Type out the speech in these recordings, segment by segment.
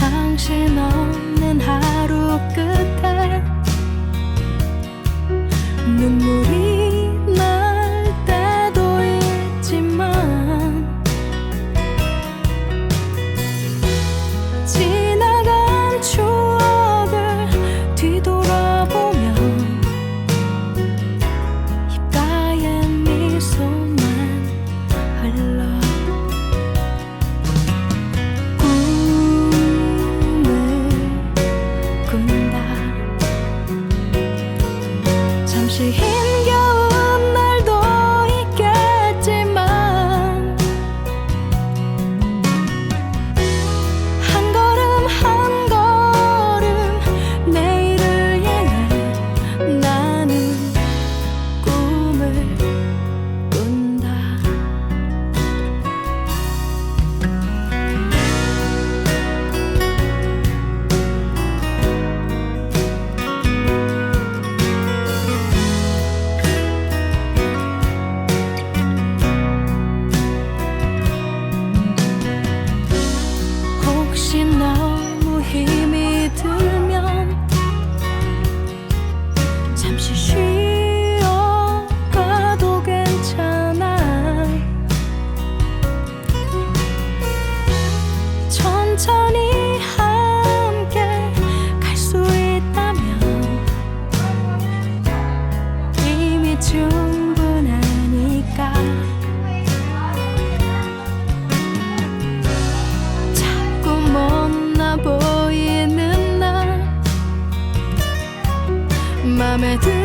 당신 없는 하루 끝에 눈물이 날 때도 있지만 지나간 추억을 뒤돌아보면 입가에 미소만 흘러 是 h e 충분하니까. 자꾸 못나 보이는 날 맘에 들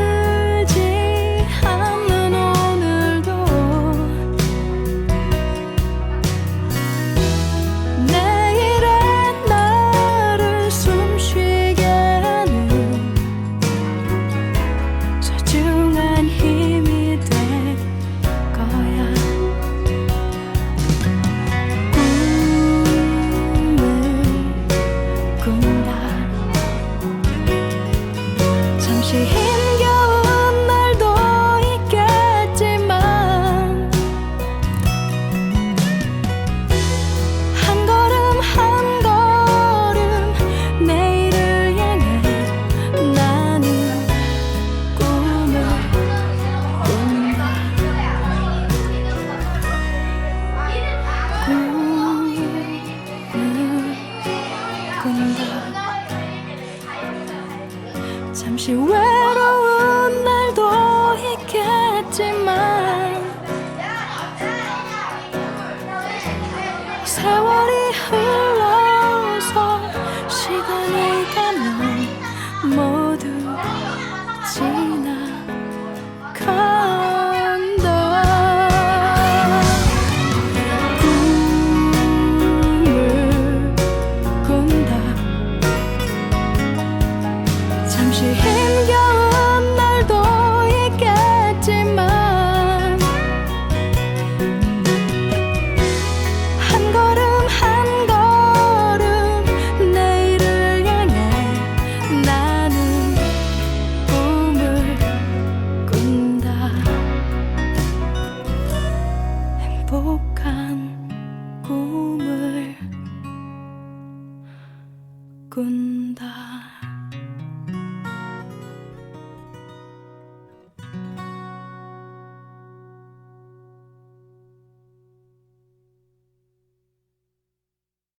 잠시 외로운 날도 있겠지만 세월이 흘러